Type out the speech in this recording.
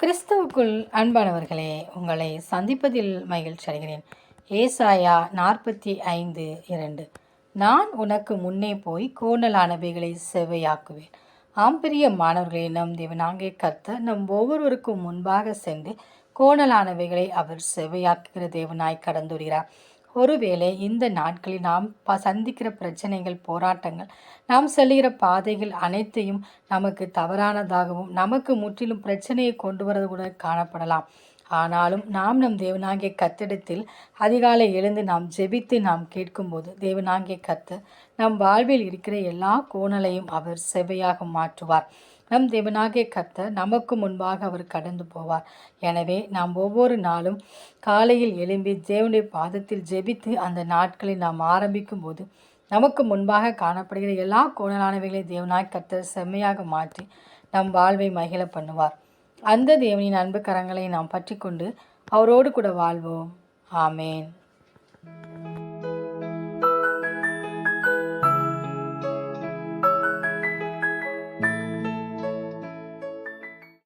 கிறிஸ்துவுக்குள் அன்பானவர்களே உங்களை சந்திப்பதில் மகிழ்ச்சி அடைகிறேன். ஏசாயா நாற்பத்தி ஐந்து இரண்டு. நான் உனக்கு முன்னே போய் கோணலானவைகளை செவையாக்குவேன் ஆம்பரிய மாணவர்களை நம் தேவனாங்கே கத்த நம் ஒவ்வொருவருக்கும் முன்பாக சென்று கோணலானவைகளை அவர் செவையாக்குகிற தேவனாய் கடந்துடுகிறார் ஒருவேளை இந்த நாட்களில் நாம் ப சந்திக்கிற பிரச்சனைகள் போராட்டங்கள் நாம் செல்கிற பாதைகள் அனைத்தையும் நமக்கு தவறானதாகவும் நமக்கு முற்றிலும் பிரச்சனையை கொண்டு வரது கூட காணப்படலாம். ஆனாலும் நாம் நம் தேவனாகிய கத்திடத்தில் அதிகாலை எழுந்து நாம் ஜெபித்து நாம் கேட்கும்போது தேவனாகிய கத்து நம் வாழ்வில் இருக்கிற எல்லா கோணலையும் அவர் செவையாக மாற்றுவார். நம் தேவனாகிய கத்த நமக்கு முன்பாக அவர் கடந்து போவார். எனவே நாம் ஒவ்வொரு நாளும் காலையில் எழும்பி தேவனுடைய பாதத்தில் ஜெபித்து அந்த நாட்களை நாம் ஆரம்பிக்கும் போது நமக்கு முன்பாக காணப்படுகிற எல்லா கோணலானவைகளை தேவனாய் கத்தர் செம்மையாக மாற்றி நம் வாழ்வை மகிழ பண்ணுவார். அந்த தேவனின் அன்பு கரங்களை நாம் பற்றி கொண்டு அவரோடு கூட வாழ்வோம். ஆமேன்.